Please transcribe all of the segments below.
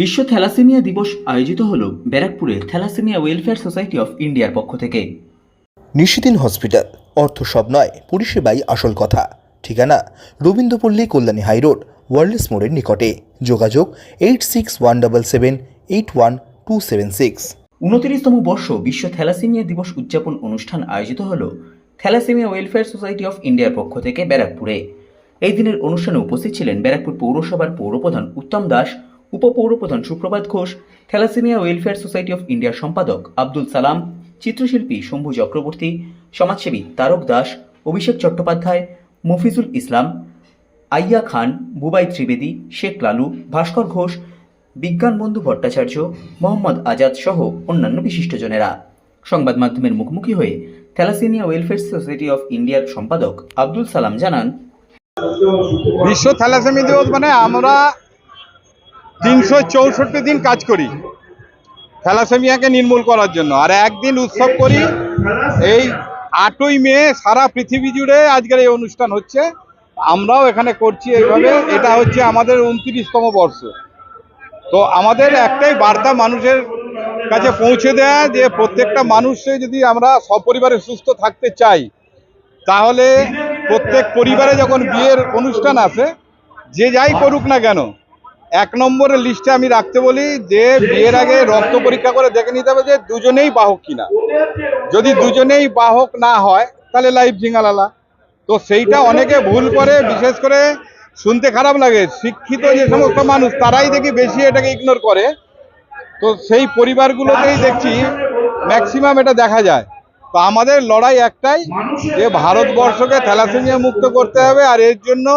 বিশ্ব থ্যালাসেমিয়া দিবস আয়োজিত হল ব্যারাকপুরে থ্যালাসেমিয়া ওয়েলফেয়ার সোসাইটি অফ ইন্ডিয়ার পক্ষ থেকে। নিশিদিন হসপিটাল অর্থ সব নয় পরিষেবাই আসল কথা। ঠিকানা রবীন্দ্রপল্লী কল্যাণী হাইরোড ওয়ার্ল্ডস মোড়ের নিকটে। যোগাযোগ eight six one double seven eight one two seven six. উনত্রিশতম বর্ষ বিশ্ব থ্যালাসেমিয়া দিবস উদযাপন অনুষ্ঠান আয়োজিত হল থ্যালাসেমিয়া ওয়েলফেয়ার সোসাইটি অফ ইন্ডিয়ার পক্ষ থেকে ব্যারাকপুরে। এই দিনের অনুষ্ঠানে উপস্থিত ছিলেন ব্যারাকপুর পৌরসভার পৌরপ্রধান উত্তম Das উপপৌরপ্রধান Suprabhat Ghosh, thalassaemia welfare society of ইন্ডিয়ার সম্পাদক আব্দুল সালাম, চিত্রশিল্পী শম্ভু চক্রবর্তী, সমাজসেবী তারক দাস, অভিষেক চট্টোপাধ্যায়, মফিজুল ইসলাম, আইয়া খান, বুবাই ত্রিবেদী, শেখ লালু, ভাস্কর ঘোষ, বিজ্ঞান বন্ধু ভট্টাচার্য, মোহাম্মদ আজাদ সহ অন্যান্য বিশিষ্টজনেরা। সংবাদ মাধ্যমের মুখোমুখি হয়ে থ্যালাসেমিয়া ওয়েলফেয়ার সোসাইটি অফ ইন্ডিয়ার সম্পাদক আব্দুল সালাম জানান, বিশ্ব থ্যালাসেমি দিবস মানে আমরা তিনশো চৌষট্টি দিন কাজ করি। থ্যালাসেমিয়াকে নির্মূল করার জন্য। আর একদিন উৎসব করি, এই আটই মে সারা পৃথিবী জুড়ে আজকের এই অনুষ্ঠান হচ্ছে। আমরাও এখানে করছি এইভাবে। এটা হচ্ছে আমাদের উনত্রিশতম বর্ষ। তো আমাদের একটাই বার্তা মানুষের কাছে পৌঁছে দেয়া যে প্রত্যেকটা মানুষে যদি আমরা সপরিবারে সুস্থ থাকতে চাই, তাহলে প্রত্যেক পরিবারে যখন বিয়ের অনুষ্ঠান আসে, যে যাই করুক না কেন এক নম্বরের লিস্টে আমি রাখতে বলি যে বিয়ের আগে রক্ত পরীক্ষা করে দেখে নিতে হবে যে দুজনেই বাহক কিনা। যদি দুজনেই বাহক না হয়, তাহলে লাইফ ঝিঙালালা তো সেইটা অনেকে ভুল করে, বিশেষ করে শুনতে খারাপ লাগে। শিক্ষিত যে সমস্ত মানুষ, তারাই দেখি বেশি এটাকে ইগনোর করে। তো সেই পরিবারগুলোতেই দেখছি ম্যাক্সিমাম এটা দেখা যায়। তো আমাদের লড়াই একটাই, যে ভারতবর্ষকে থ্যালাসেমিয়া মুক্ত করতে হবে আর এর জন্য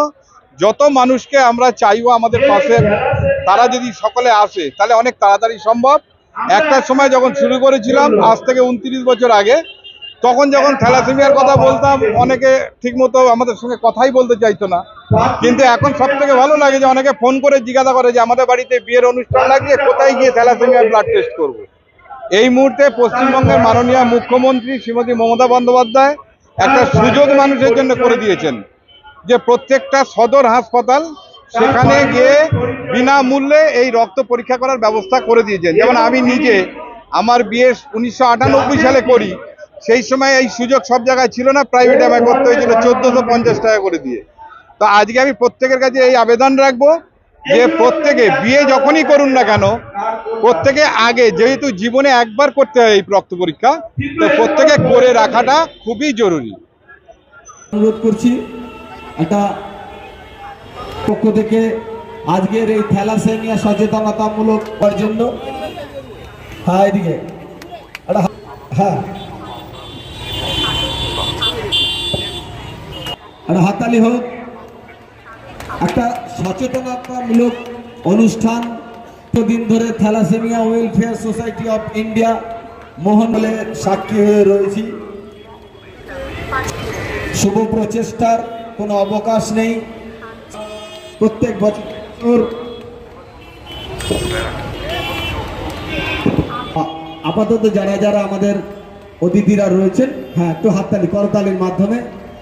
যত মানুষকে আমরা চাইব আমাদের পাশে, তারা যদি সকলে আসে, তাহলে অনেক তাড়াতাড়ি সম্ভব। একটা সময় যখন শুরু করেছিলাম, আজ থেকে উনত্রিশ বছর আগে, তখন যখন থ্যালাসেমিয়ার কথা বলতাম, অনেকে ঠিকমতো আমাদের সঙ্গে কথাই বলতে চাইতো না। কিন্তু এখন সব থেকে ভালো লাগে যে, অনেকে ফোন করে জিজ্ঞাসা করে যে, আমাদের বাড়িতে বিয়ের অনুষ্ঠান লাগিয়ে কোথায় গিয়ে থ্যালাসেমিয়ার ব্লাড টেস্ট করব? এই মুহূর্তে পশ্চিমবঙ্গের মাননীয় মুখ্যমন্ত্রী শ্রীমতী মমতা বন্দ্যোপাধ্যায় একটা সুযোগ মানুষের জন্য করে দিয়েছেন। যে প্রত্যেকটা সদর হাসপাতাল সেখানে গিয়ে বিনামূল্যে এই রক্ত পরীক্ষা করার ব্যবস্থা করে দিয়েছেন। যেমন আমি নিজে আমার বিয়ে উনিশশো আটানব্বই সালে করি, সেই সময় এই সুযোগ সব জায়গায় ছিল না প্রাইভেট আমায় করতে হয়েছিল চোদ্দশো পঞ্চাশ টাকা করে দিয়ে। তো আজকে আমি প্রত্যেকের কাছে এই আবেদন রাখব যে প্রত্যেকে বিয়ে যখনই করুন না কেন, প্রত্যেকে আগে যেহেতু জীবনে একবার করতে হয় এই রক্ত পরীক্ষা, তো প্রত্যেকে করে রাখাটা খুবই জরুরি। অনুরোধ করছি একটা পক্ষ থেকে আজকের এই থ্যালাসেমিয়া সচেতনতামূলক করার জন্য। হ্যাঁ এদিকে। হ্যাঁ। হাততালি হোক। একটা সচেতনতামূলক অনুষ্ঠান। দিন ধরে thalassaemia welfare society of India মোহনলে সাক্ষী হয়ে রয়েছি। শুভ প্রচেষ্টার কোনো অবকাশ নেই। প্রত্যেক বছর আপাতত যারা যারা আমাদের অতিথিরা রয়েছেন হ্যাঁ একটু হাততালি, করতালির মাধ্যমে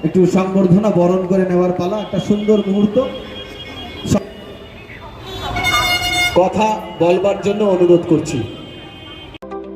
একটু সংবর্ধনা বরণ করে নেওয়ার পালা, একটা সুন্দর মুহূর্ত। কথা বলবার জন্য অনুরোধ করছি।